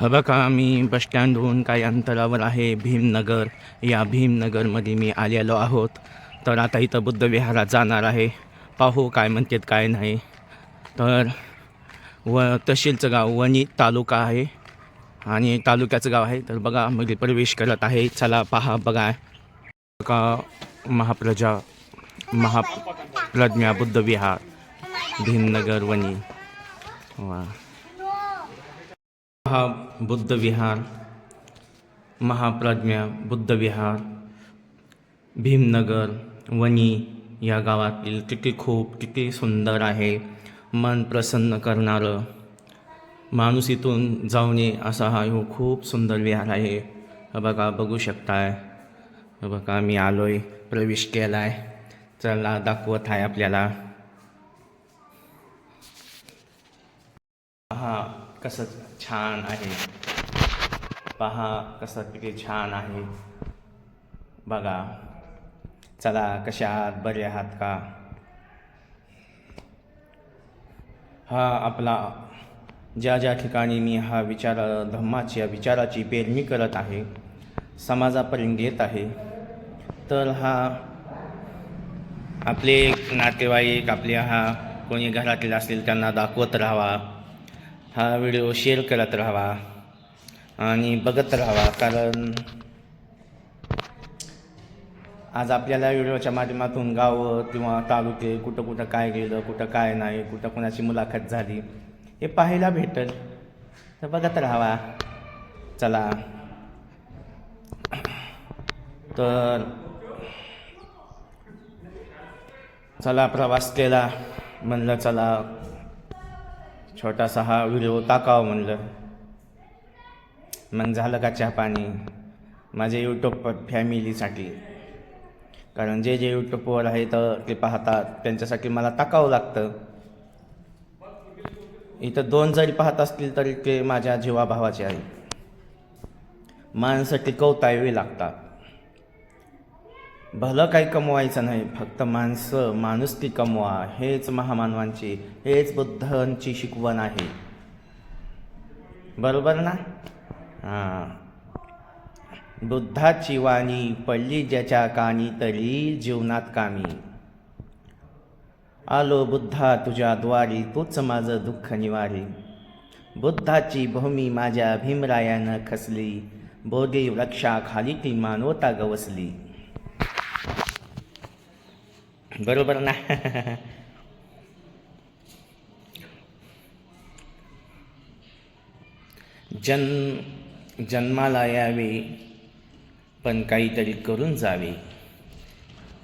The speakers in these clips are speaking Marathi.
हा बघा मी बसस्टँडहून काही अंतरावर आहे भीमनगर. या भीमनगरमध्ये मी आलेलो आहोत. तर आता इथं बुद्धविहारात जाणार आहे. पाहू काय म्हणतात काय नाही. तर व तहसीलचं गाव वणी तालुका आहे. आणि तालुक्याचं गाव आहे. तर बघा मध्ये प्रवेश करत आहे. चला पहा बघा. का महाप्रजा महाप्रज्ञा बुद्धविहार भीमनगर वणी. वा. हा बुद्धविहार महाप्रज्ञा बुद्धविहार भीमनगर वणी या गावातील किती खूप किती सुंदर आहे. मन प्रसन्न करणारं माणूस इथून जाऊन ये असा हा हो खूप सुंदर विहार आहे. बघा बघू शकताय. बघा मी आलो आहे प्रवेश केला आहे चला दाखवत आहे आपल्याला पहा कसं छान आहे. पहा कसं किती छान आहे. बघा. चला कशा आहात? बरे आहात का? हा आपला ज्या ज्या ठिकाणी मी हा विचार धम्माची या विचाराची पेरणी करत आहे समाजापर्यंत येत आहे तर हा आपले नातेवाईक आपले हा कोणी घरातील असतील त्यांना दाखवत राहावा. हा व्हिडिओ शेअर करत राहावा आणि बघत राहावा कारण आज आपल्याला व्हिडिओच्या माध्यमातून गावं किंवा तालुके कुठं कुठं काय गेलं कुठं काय नाही कुठं कुणाची मुलाखत झाली हे पाहायला भेटेल. तर बघत राहावा. चला. तर चला प्रवास केला. म्हणलं चला छोटासा हा व्हिडिओ टाकावा म्हणलं. मग झालं का चहा पाणी? माझ्या यूट्यूब फॅमिलीसाठी. कारण जे जे यूट्यूबवर आहे तर ते पाहतात. त्यांच्यासाठी मला टाकावं लागतं. इथं दोन जरी पाहत असतील तरी ते माझ्या जीवाभावाचे आहे. माणसं टिकवता यावी लागतात. भलं काही कमवायचं नाही फक्त माणसं माणुसकी कमवा. हेच महामानवांची हेच बुद्धांची शिकवण आहे. बरोबर ना? हां. बुद्धाची वाणी पडली ज्याच्या कानी तरी जीवनात कामी. आलो बुद्धा तुझ्या द्वारी तूच माझं दुःख निवारी. बुद्धाची भूमी माझ्या भीमरायानं खसली. बोधी वृक्षाखाली ती मानवता गवसली. बरोबर ना. जन्म जन्माला यावे पण काहीतरी करून जावे.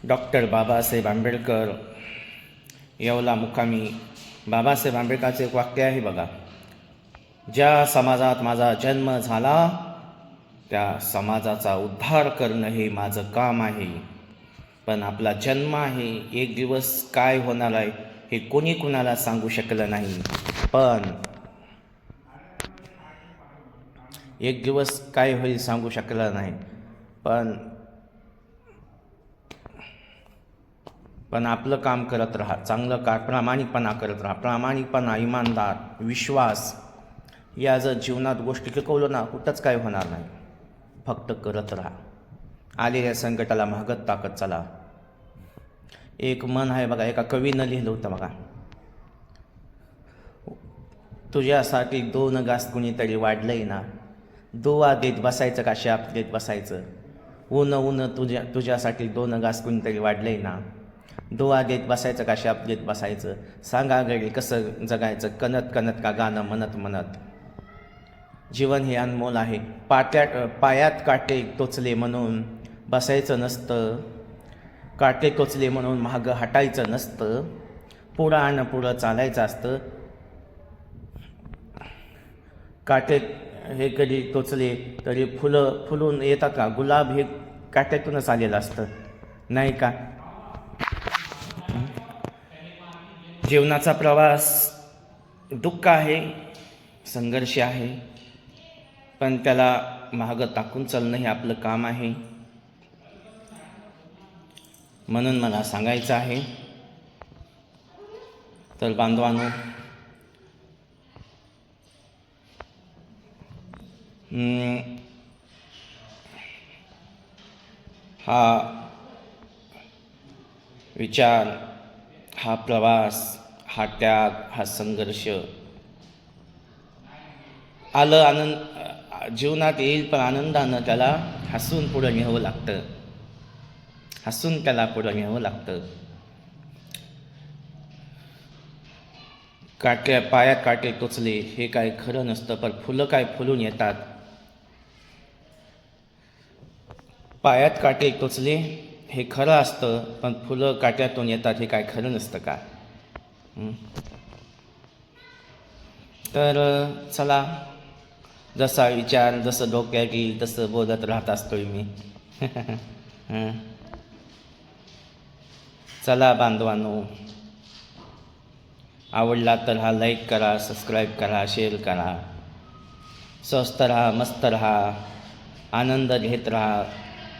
डॉक्टर बाबासाहेब आंबेडकर येवला मुक्कामी. बाबासाहेब आंबेडकरचे एक वाक्य आहे बघा. ज्या समाजात माझा जन्म झाला त्या समाजाचा उद्धार करणं हे माझं काम आहे. पण आपला जन्म आहे एक दिवस काय होणार आहे हे कोणी कुणाला सांगू शकलं नाही. पण एक दिवस काय होईल सांगू शकलं नाही. पण पण आपलं काम करत राहा चांगलं का प्रामाणिकपणा करत राहा. प्रामाणिकपणा इमानदार विश्वास या जर जीवनात गोष्टी टिकवलं ना कुठंच काय होणार नाही. फक्त करत राहा. आलेल्या संकटाला महागत ताकद चला. एक मन आहे बघा एका कवीनं लिहिलं होतं बघा. तुझ्यासाठी दोन घास कुणीतरी वाढलंय ना? दुवा देत बसायचं का शाप देत बसायचं? ऊन ऊन तुझ्या तुझ्यासाठी दोन घास कुणीतरी वाढलंय ना? दुवा देत बसायचं का शाप देत बसायचं? सांगा गडी कसं जगायचं? कनत कनत का गाणं म्हणत म्हणत. जीवन हे अनमोल आहे. पाट्या पायात काटे टोचले म्हणून बसायचं नसतं. काटे टोचले म्हणून महागं हटायचं नसतं. पुढं आणि पुढं चालायचं असतं. काटे हे कधी टोचले तरी फुलं फुलून येतात का? गुलाब हे काट्यातूनच आलेलं असतं. नाही का? जीवनाचा प्रवास दुःख आहे संघर्ष आहे पण त्याला मागं टाकून चालणं हे आपलं काम आहे. म्हणून मला सांगायचं आहे. तर बांधवानो हा विचार हा प्रवास हा त्याग हा संघर्ष आलं आनंद जीवनात येईल पण आनंदानं त्याला हसून पुढं न्यावं लागतं. हसून त्याला पुढं न्यावं लागतं काट्या पायात काटे टोचले हे काय खरं नसतं पण फुलं काय फुलून येतात पायात काटे टोचले हे खरं असतं पण फुलं काट्यातून येतात हे काय खरं नसतं का तर चला जसा विचार जसं डोक्यात येईल तसं बोलत राहत असतोय मी चला बांधवांनो आवडला तर हा लाईक करा सबस्क्राईब करा शेअर करा. स्वस्त राहा मस्त राहा आनंद घेत राहा.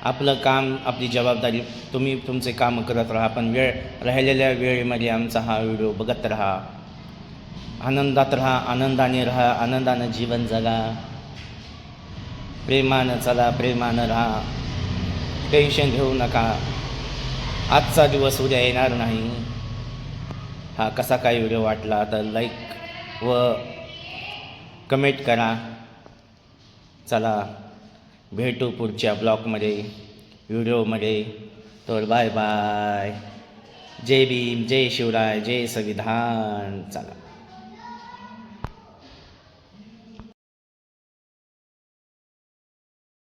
आपलं काम आपली जबाबदारी तुम्ही तुमचे काम करत राहा पण वेळ राहिलेल्या वेळेमध्ये आमचा हा व्हिडिओ बघत राहा. आनंदात राहा आनंदाने राहा आनंदानं जीवन जगा. प्रेमानं चला प्रेमानं राहा. टेन्शन घेऊ नका. आजचा दिवस उद्या येणार नाही. हा कसा काय व्हिडिओ वाटला तर लाईक व कमेंट करा. चला भेटू पुढच्या ब्लॉगमध्ये व्हिडिओमध्ये तर बाय बाय जय भीम जय शिवराय जय संविधान. चला.